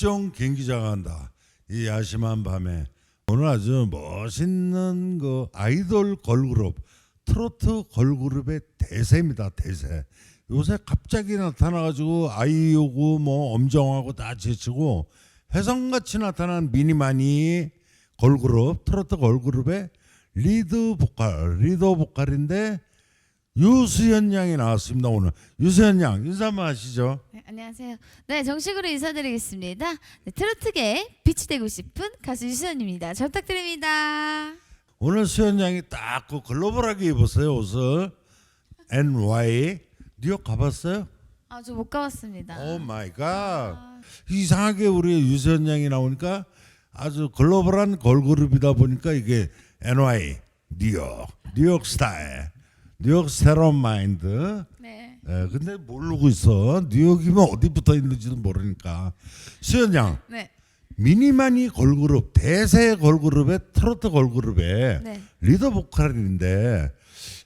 박정 경기자가 한다. 이 야심한 밤에 오늘 아주 멋있는 그 아이돌 걸그룹 트로트 걸그룹의 대세입니다. 대세. 요새 갑자기 나타나가지고 아이오고 뭐 엄정하고 다 제치고 혜성같이 나타난 미니마니 걸그룹 트로트 걸그룹의 리드 보컬 리더 보컬인데 유수연 양이 나왔습니다 오늘 유수연 양 인사 한번 하시죠. 네, 안녕하세요. 네, 정식으로 인사드리겠습니다. 네, 트로트계에 빛이 되고 싶은 가수 유수연입니다. 잘 부탁드립니다. 오늘 수현 양이 딱 그 글로벌하게 입었어요 옷을 NY 뉴욕 가봤어요? 아, 저 못 가봤습니다. 오 마이 갓 이상하게 우리 유수현 양이 나오니까 아주 글로벌한 걸그룹이다 보니까 이게 NY 뉴욕 뉴욕 스타일 뉴욕 스테론 마인드 네. 예, 근데 모르고 있어 뉴욕이면 어디 붙어 있는지도 모르니까 수현 양 네. 미니마니 걸그룹 대세 걸그룹의 트로트 걸그룹의 네. 리더 보컬인데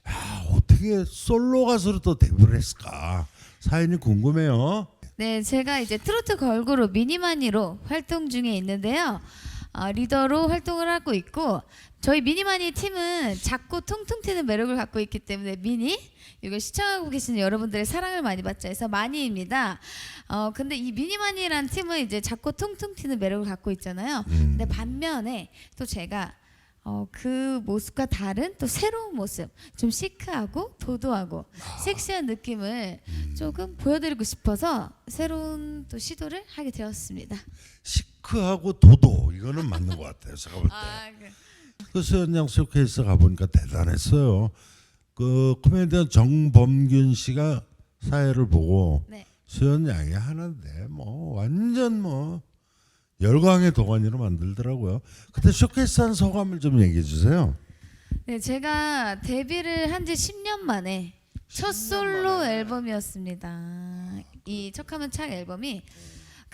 야, 어떻게 솔로 가수로 또 데뷔를 했을까 사연이 궁금해요. 네, 제가 이제 트로트 걸그룹 미니마니로 활동 중에 있는데요. 어, 리더로 활동을 하고 있고 저희 미니마니 팀은 작고 통통 튀는 매력을 갖고 있기 때문에 미니 이걸 시청하고 계시는 여러분들의 사랑을 많이 받자 해서 마니입니다. 어 근데 이 미니마니라는 팀은 이제 작고 통통 튀는 매력을 갖고 있잖아요. 근데 반면에 또 제가 어, 그 모습과 다른 또 새로운 모습, 좀 시크하고 도도하고 섹시한 느낌을 조금 보여드리고 싶어서 새로운 또 시도를 하게 되었습니다. 시 크하고 도도 이거는 맞는 것 같아요. 제가 볼 때. 아, 그, 그 수연양 쇼케이스 가보니까 대단했어요. 그 코미디언 정범균 씨가 사회를 보고 네. 수연양이 하는데 뭐 완전 뭐 열광의 도가니로 만들더라고요. 그때 쇼케이스 한 소감을 좀 얘기해 주세요. 네, 제가 데뷔를 한 지 10년 만에 첫 솔로 앨범이었습니다. 이 척하면 착 앨범이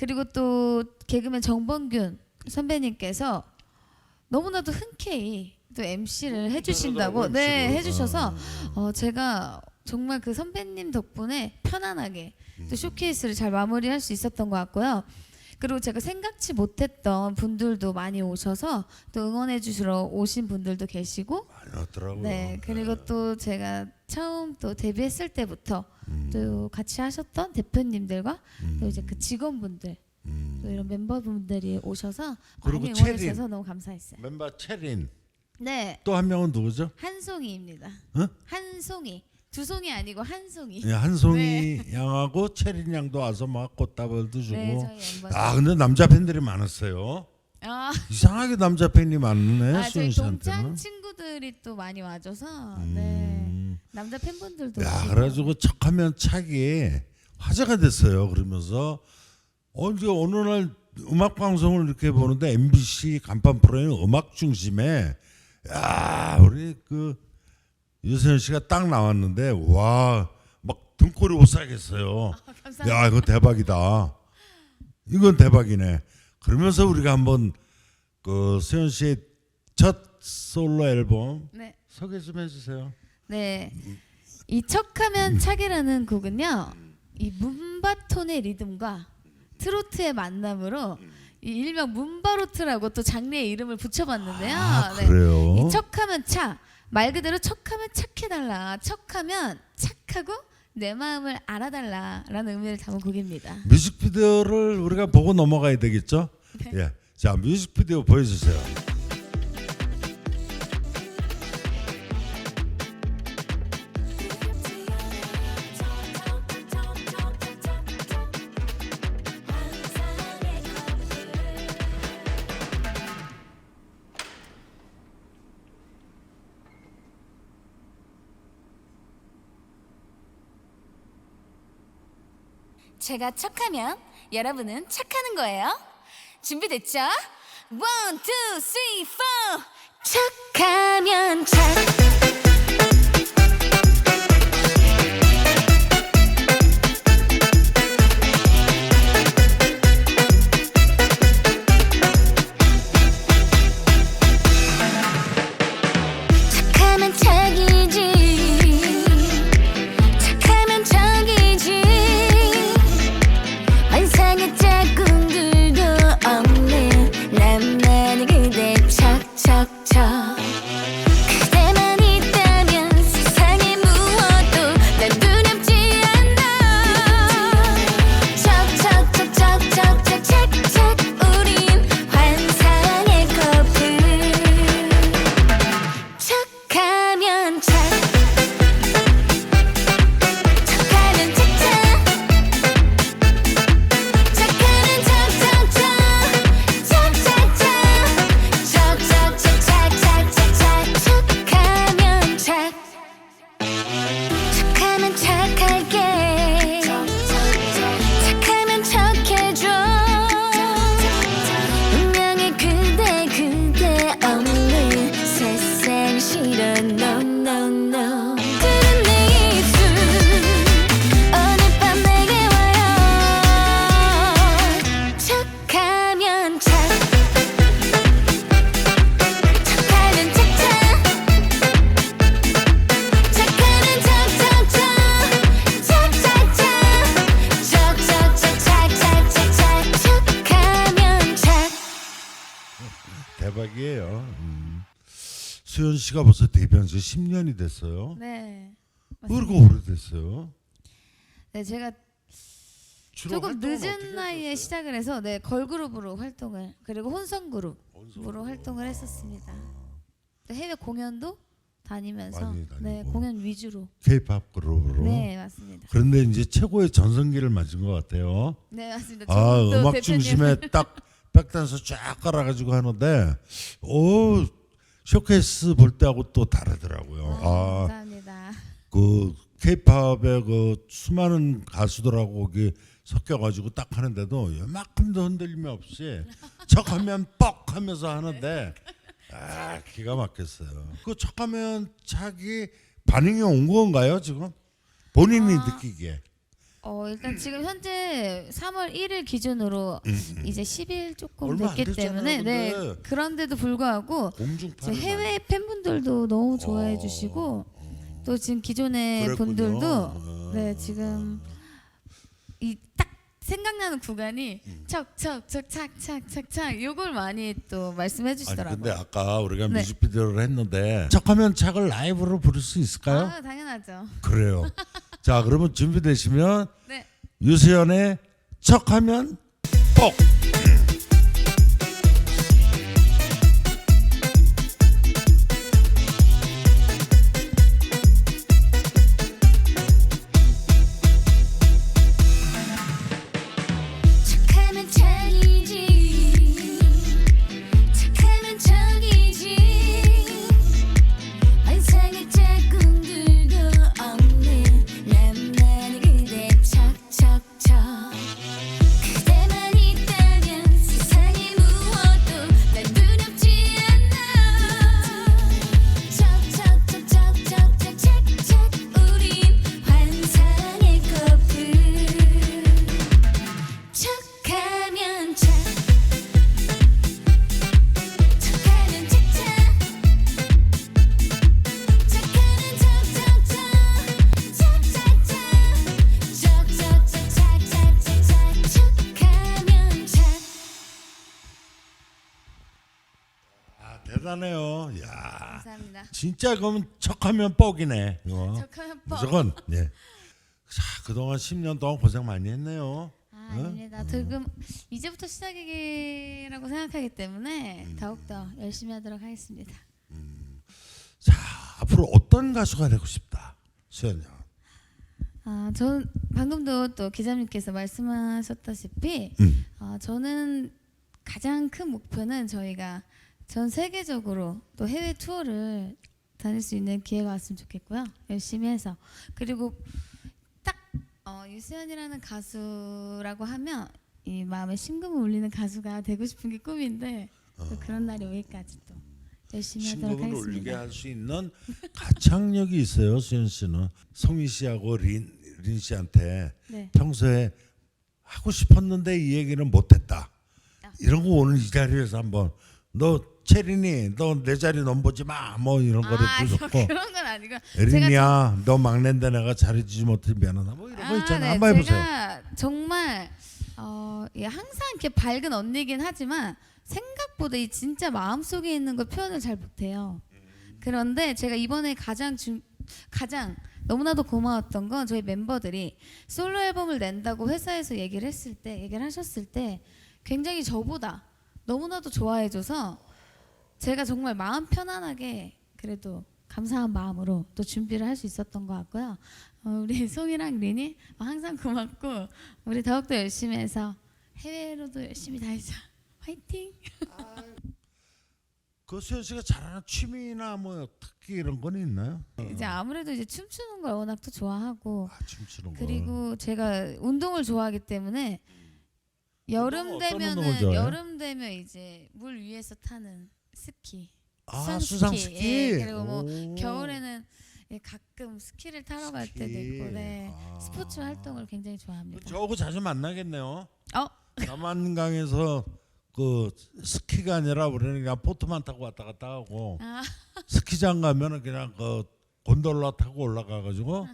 그리고 또 개그맨 정범균 선배님께서 너무나도 흔쾌히 또 MC를 해주신다고 네. 해주셔서 어, 제가 정말 그 선배님 덕분에 편안하게 음. 또 쇼케이스를 잘 마무리할 수 있었던 것 같고요. 그리고 제가 생각지 못했던 분들도 많이 오셔서 또 응원해 주시러 오신 분들도 계시고 많이 왔더라고요. 네 그리고 또 제가 처음 또 데뷔했을 때부터 음. 또 같이 하셨던 대표님들과 또 이제 그 직원분들 음. 또 이런 멤버분들이 오셔서 그리고 많이 응원해. 주셔서 너무 감사했어요. 멤버 체린 네 또 한 명은 누구죠? 한송이입니다. 어? 한송이 두 송이 아니고 한송이. 예, 한송이 양하고 체린 양도 와서 막 꽃다발도 주고. 네 저희 멤버. 아 근데 남자 팬들이 많았어요. 아, 이상하게 남자 팬이 많네 아 저희 동창 씨한테는. 친구들이 또 많이 와줘서 네 음. 남자 팬분들도. 야 그래가지고 척하면 착이 화제가 됐어요. 그러면서 어 이제 어느 날 음악 방송을 이렇게 보는데 MBC 간판 프로그램 음악 중심에 야 우리 그 유세현 씨가 딱 나왔는데 와 막 등골이 오싹했어요. 감사합니다. 야 이거 대박이다. 이건 대박이네. 그러면서 우리가 한번 그 수현 씨의 첫 솔로 앨범 네. 소개 좀 해주세요. 네. 이 척하면 착이라는 곡은요. 이 문바톤의 리듬과 트로트의 만남으로 이 일명 문바로트라고 또 장르의 이름을 붙여봤는데요. 아 네. 그래요? 이 척하면 착. 말 그대로 척하면 착해달라. 척하면 착하고 내 마음을 알아달라라는 의미를 담은 곡입니다. 뮤직비디오를 우리가 보고 넘어가야 되겠죠? 네. 예. 자 뮤직비디오 보여주세요. 제가 척하면 여러분은 착하는 거예요. 준비됐죠? 원, 투, 쓰리, 포. 척하면 착. 대박이에요. 음. 수현 씨가 벌써 데뷔한 지 10년이 됐어요. 네. 그리고. 오래됐어요. 네, 제가 조금 늦은 나이에? 시작을 해서 네 걸그룹으로 활동을 그리고 혼성 그룹으로. 활동을 했었습니다. 또 해외 공연도 다니면서 많이 다니고. 네 공연 위주로 K-팝 그룹으로. 네 맞습니다. 그런데 이제 최고의 전성기를 맞은 것 같아요. 네 맞습니다. 아 음악. 중심에 딱 백댄서 쫙 깔아가지고 하는데 오 쇼케이스 볼 때하고 또 다르더라고요. 아, 아 감사합니다. 그 케이팝의 그 수많은 가수들하고 거기 섞여가지고 딱 하는데도 요만큼도 흔들림이 없이 척하면 뻑 하면서 하는데 아 기가 막혔어요. 그 척하면 차기 반응이 온 건가요 지금 본인이 아. 느끼기에 어 일단 지금 현재 3월 1일 기준으로 이제 10일 조금 음, 얼마 안 됐기 됐잖아요, 때문에 네 근데. 그런데도 불구하고 제 해외 팬분들도 너무 좋아해 어, 주시고 또 지금 기존의. 분들도 어. 네 지금 이 딱 생각나는 구간이 음. 척척척착착착착 요걸 많이 또 말씀해 아니 주시더라고요. 근데 아까 우리가 네. 뮤직비디오를 했는데 척하면 착을 라이브로 부를 수 있을까요? 아 당연하죠. 그래요. 자 그러면 준비되시면 네. 유수연의 척하면 뻑. 대단해요. 야 감사합니다. 진짜 그러면 척하면 뻑이네. 이거. 척하면 뻑. 무조건. 예. 자 그동안 10년 동안 고생 많이 했네요. 아, 아닙니다. 지금 이제부터 시작이라고 생각하기 때문에 음. 더욱더 열심히 하도록 하겠습니다. 자 앞으로 어떤 가수가 되고 싶다. 수연이. 아, 전 방금도 또 기자님께서 말씀하셨다시피 음. 아, 저는 가장 큰 목표는 저희가 전 세계적으로 또 해외 투어를 다닐 수 있는 기회가 왔으면 좋겠고요. 열심히 해서 그리고 딱 어, 유수연이라는 가수라고 하면 이 마음에 심금을 울리는 가수가 되고 싶은 게 꿈인데 또 그런 날이 오기까지 또 열심히 하도록 신곡을 울리게 하겠습니다. 할 수 있는 가창력이 있어요. 수연 씨는 성희 씨하고 린, 린 씨한테 네. 평소에 하고 싶었는데 이 얘기는 못했다. 이런 거 오늘 이 자리에서 한번 너 체린이 너 내 자리 넘보지 마 뭐 이런 거를 아, 또저 좋고 그런 건 아니고 에린이야 너 막내인데 내가 잘해주지 못해 미안하다 뭐 이런 거 있잖아 네, 한번 해보세요. 제가 정말 어, 예, 항상 이렇게 밝은 언니긴 하지만 생각보다 이 진짜 마음 속에 있는 걸 표현을 잘 못해요. 그런데 제가 이번에 가장 중, 가장 너무나도 고마웠던 건 저희 멤버들이 솔로 앨범을 낸다고 회사에서 얘기를 했을 때 얘기를 하셨을 때 굉장히 저보다 너무나도 좋아해줘서 제가 정말 마음 편안하게 그래도 감사한 마음으로 또 준비를 할 수 있었던 것 같고요. 어, 우리 송이랑 린이 항상 고맙고 우리 더욱더 열심히 해서 해외로도 열심히 다니자. 화이팅! 그 수연 씨가 잘하는 취미나 뭐 특기 이런 건 있나요? 이제 아무래도 이제 춤추는 걸 워낙 또 좋아하고 아, 춤추는 거. 그리고 제가 운동을 좋아하기 때문에 여름 어떤 운동을 되면은 좋아해요? 여름 되면 이제 물 위에서 타는 스키. 아 수상 수상 스키. 스키. 예, 그리고 뭐 오. 겨울에는 예, 가끔 스키를 타러 갈 때도 스키. 있고 네. 아. 스포츠 활동을 굉장히 좋아합니다. 저하고 자주 만나겠네요. 어? 남한강에서 그 스키가 아니라 우리는 그냥 보트만 타고 왔다 갔다 하고 아, 스키장 가면은 그냥 그 곤돌라 타고 올라가 가지고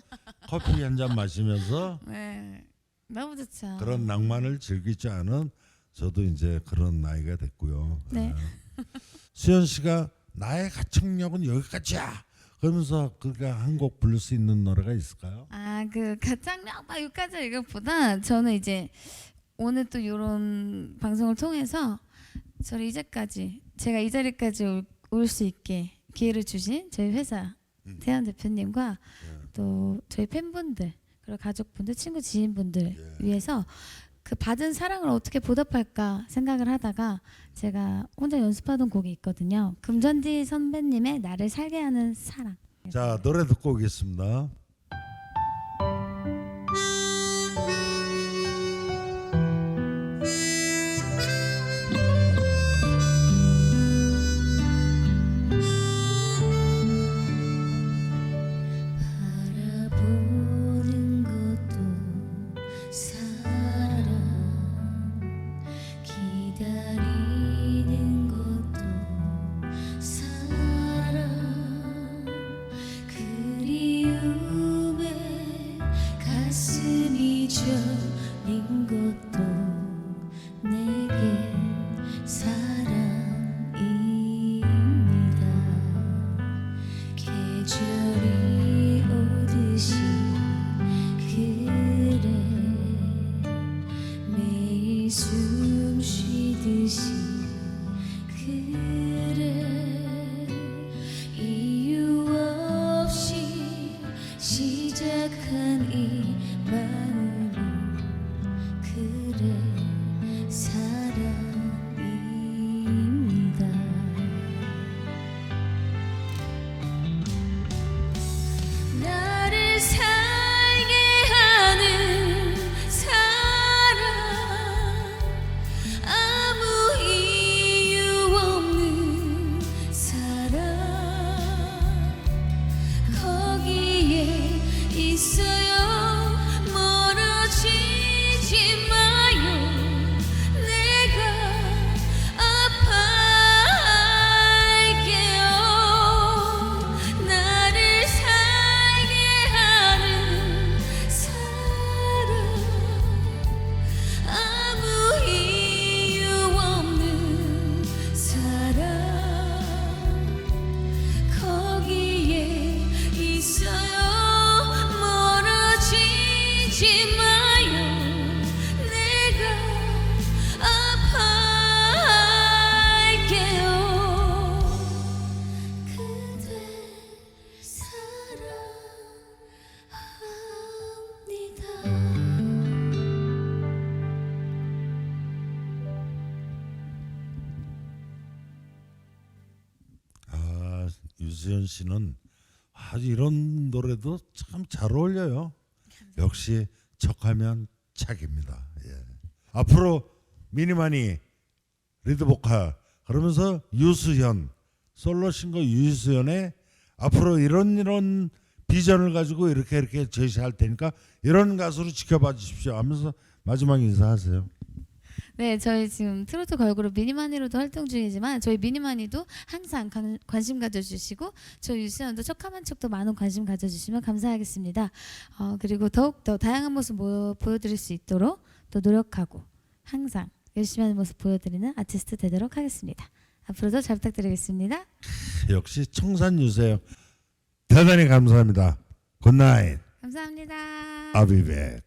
커피 한 잔 마시면서 네. 너무 좋죠. 그런 낭만을 즐기지 않은 저도 이제 그런 나이가 됐고요. 네. 수현 씨가 나의 가창력은 여기까지야. 그러면서 그가 한 곡 부를 수 있는 노래가 있을까요? 아 그 가창력 막 여기까지 이것보다 저는 이제 오늘 또 이런 방송을 통해서 저를 이제까지 제가 이 자리까지 올 수 있게 기회를 주신 저희 회사 음. 태연 대표님과 예. 또 저희 팬분들 그리고 가족분들 친구 지인분들 예. 위해서 그 받은 사랑을 어떻게 보답할까 생각을 하다가 제가 혼자 연습하던 곡이 있거든요. 금전지 선배님의 나를 살게 하는 사랑. 자 노래 듣고 오겠습니다. 사 씨는 아주 이런 노래도 참 잘 어울려요. 역시 척하면 착입니다. 예. 앞으로 미니마니 리드 보컬 그러면서 유수현 솔로 싱글 유수현의 앞으로 이런 이런 비전을 가지고 이렇게 이렇게 제시할 테니까 이런 가수로 지켜봐 주십시오 하면서 마지막 인사하세요. 네, 저희 지금 트로트 걸그룹 미니마니로도 활동 중이지만 저희 미니마니도 항상 관, 관심 가져주시고 저희 유수연도 척함한 척도 많은 관심 가져주시면 감사하겠습니다. 어, 그리고 더욱 더 다양한 모습 모, 보여드릴 수 있도록 또 노력하고 항상 열심히 하는 모습 보여드리는 아티스트 되도록 하겠습니다. 앞으로도 잘 부탁드리겠습니다. 역시 청산 유세요. 대단히 감사합니다. 굿나잇. 감사합니다. Back.